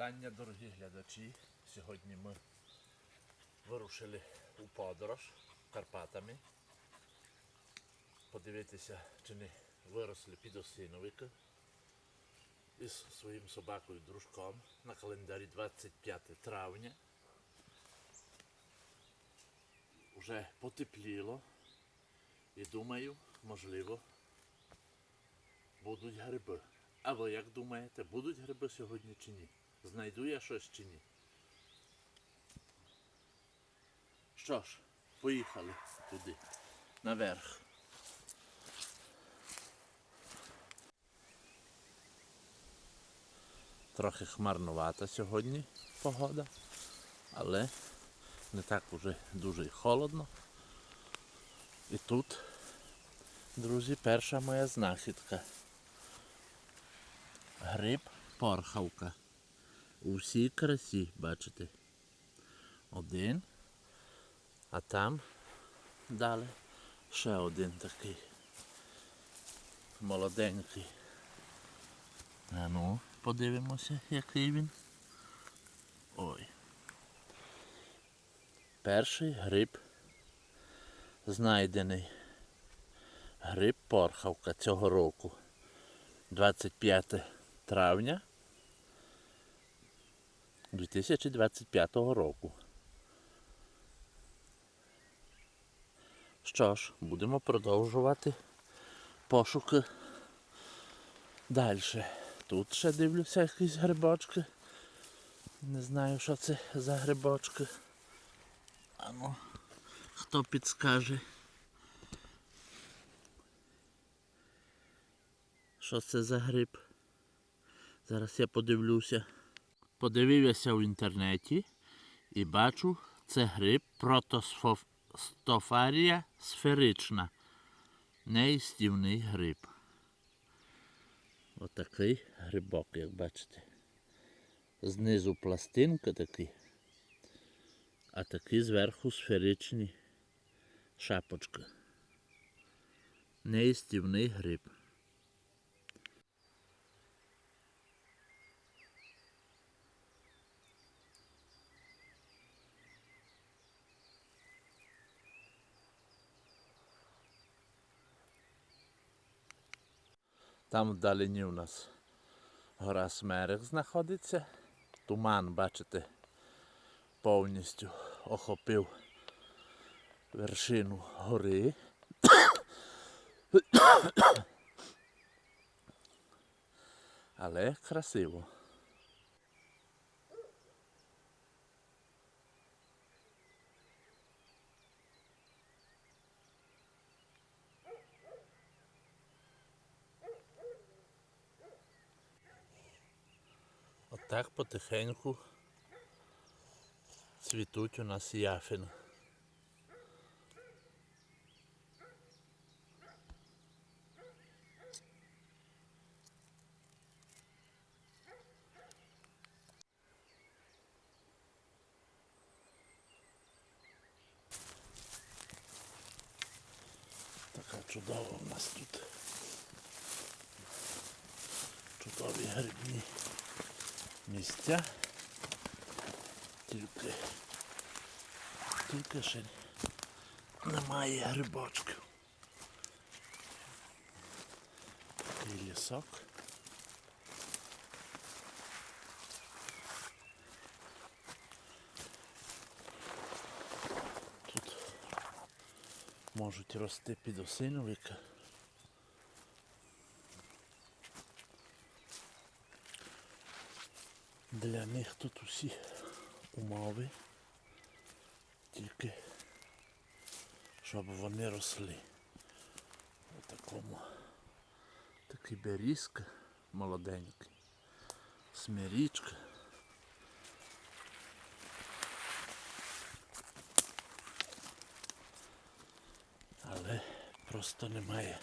вітання, дорогі глядачі. Сьогодні ми вирушили у подорож Карпатами. Подивитися, чи не виросли підосиновики із своїм собакою дружком на календарі 25 травня. Уже потепліло і думаю, можливо, будуть гриби. А ви як думаєте, будуть гриби сьогодні чи ні? Знайду я щось чи ні? Що ж, поїхали туди, наверх. Трохи хмарнувата сьогодні погода, але не так уже дуже холодно. І тут, друзі, перша моя знахідка. Гриб порхавка. У всій красі, бачите. Один. А там далі ще один такий. Молоденький. А ну, подивимося, який він. Ой. Перший гриб знайдений. Гриб порхавка цього року. 25 травня 2025 року. Що ж, будемо продовжувати пошуки далі. Тут ще дивлюся якісь грибочки. Не знаю, що це за грибочки. А ну, хто підскаже. Що це за гриб? Зараз я подивлюся. Подивився в інтернеті і бачу, це гриб протостофарія сферична. Неїстівний гриб. Отакий грибок, як бачите. Знизу пластинка такий, а такі зверху сферичні шапочки. Неїстівний гриб. Там вдалині у нас гора Смерих знаходиться. Туман, бачите, повністю охопив вершину гори. Але красиво. Отак потихеньку цвітуть у нас яфін. Така чудова у нас тут. Чудові грибні місця. Тільки, тільки ще немає грибочків. Такий лісок. Тут можуть рости підосиновики. Для них тут усі умови, тільки щоб вони росли. У такому такий берізка молоденький, смирічка. Але просто немає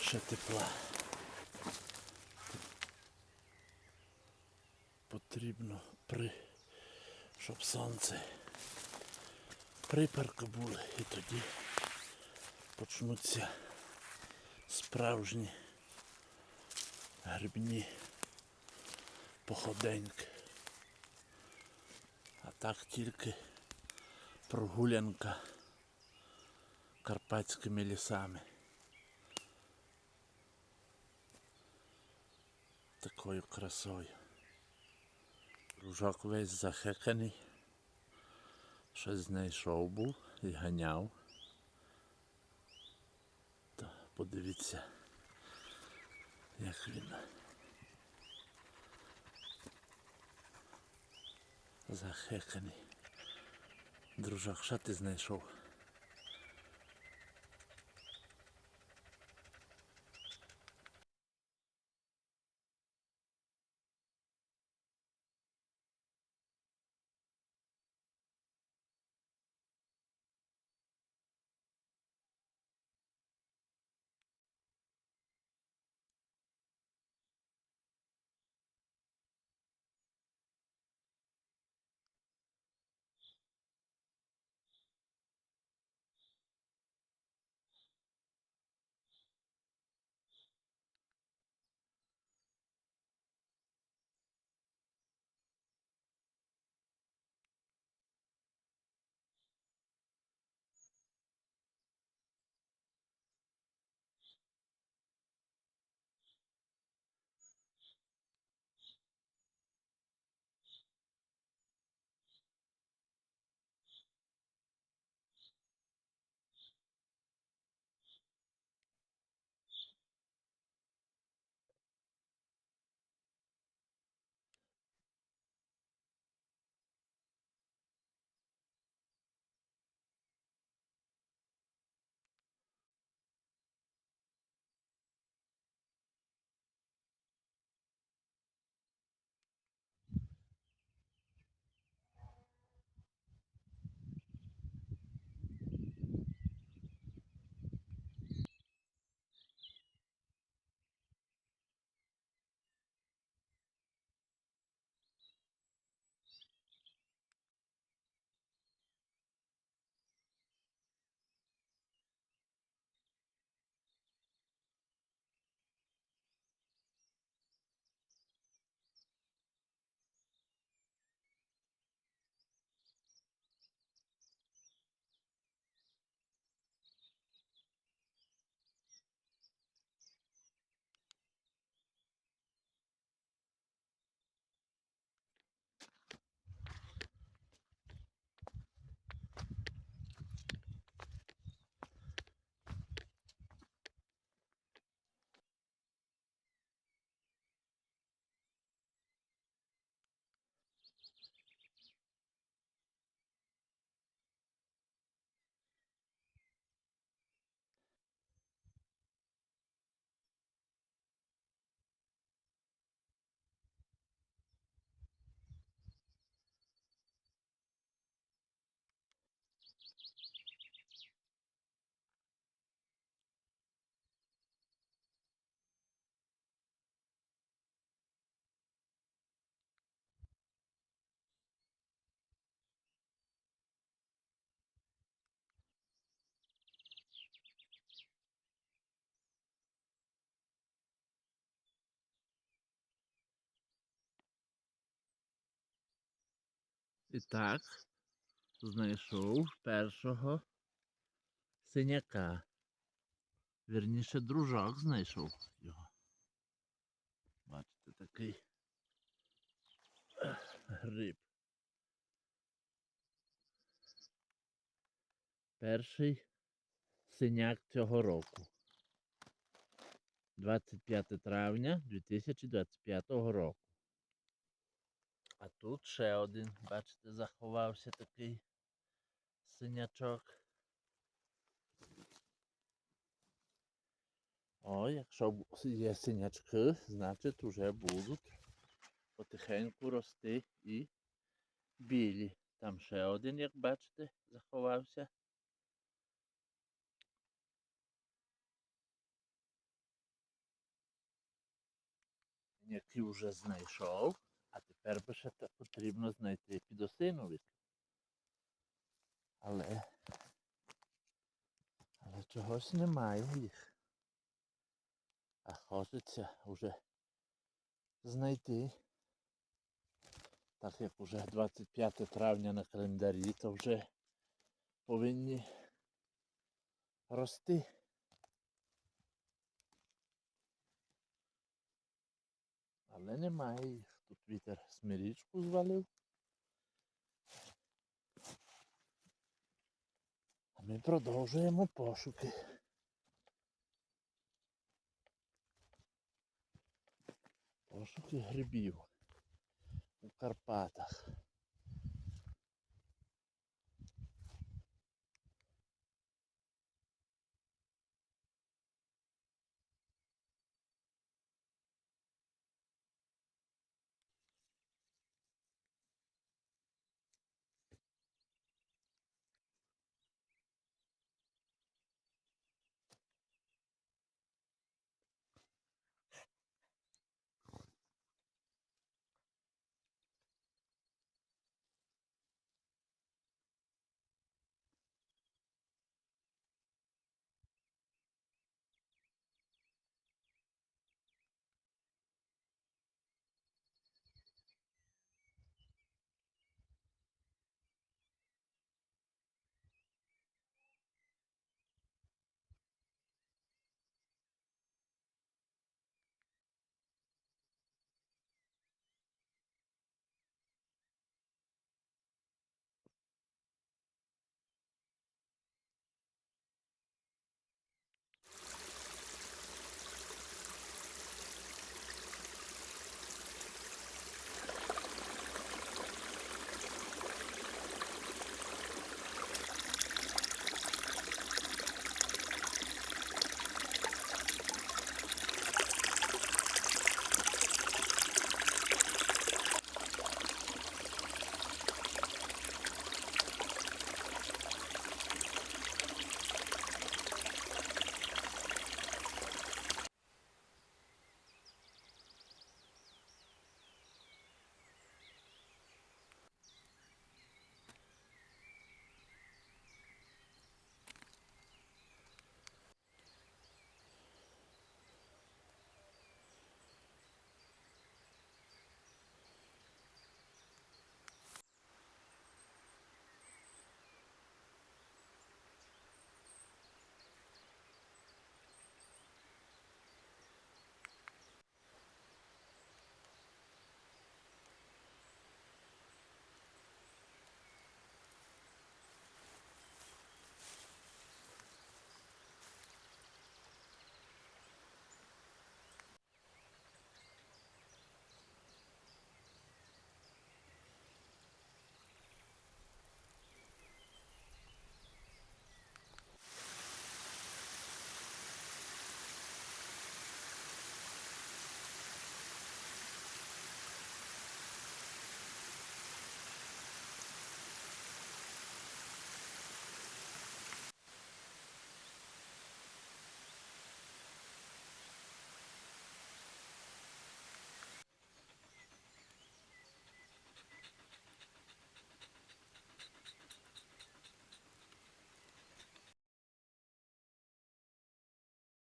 ще тепла. Потрібно при, щоб сонце припарки були і тоді почнуться справжні грибні походеньки. А так тільки прогулянка карпатськими лісами. Такою красою. Дружок весь захеканий. Щось знайшов був і ганяв. Та подивіться, як він захеканий. Дружак, що ти знайшов? І так, знайшов першого синяка. Вірніше, дружок знайшов його. Бачите, такий гриб. Перший синяк цього року. 25 травня 2025 року. А тут ще один, бачите, заховався такий синячок. О, якщо є синячки, значить вже будуть потихеньку рости і білі. Там ще один, як бачите, заховався. Який вже знайшов, а тепер би ще потрібно знайти підосиновик. Але, але чогось немає їх. А хочеться вже знайти так як уже 25 травня на календарі, то вже повинні рости. Але немає їх. Вітер смирічку звалив. А ми продовжуємо пошуки. Пошуки грибів у Карпатах.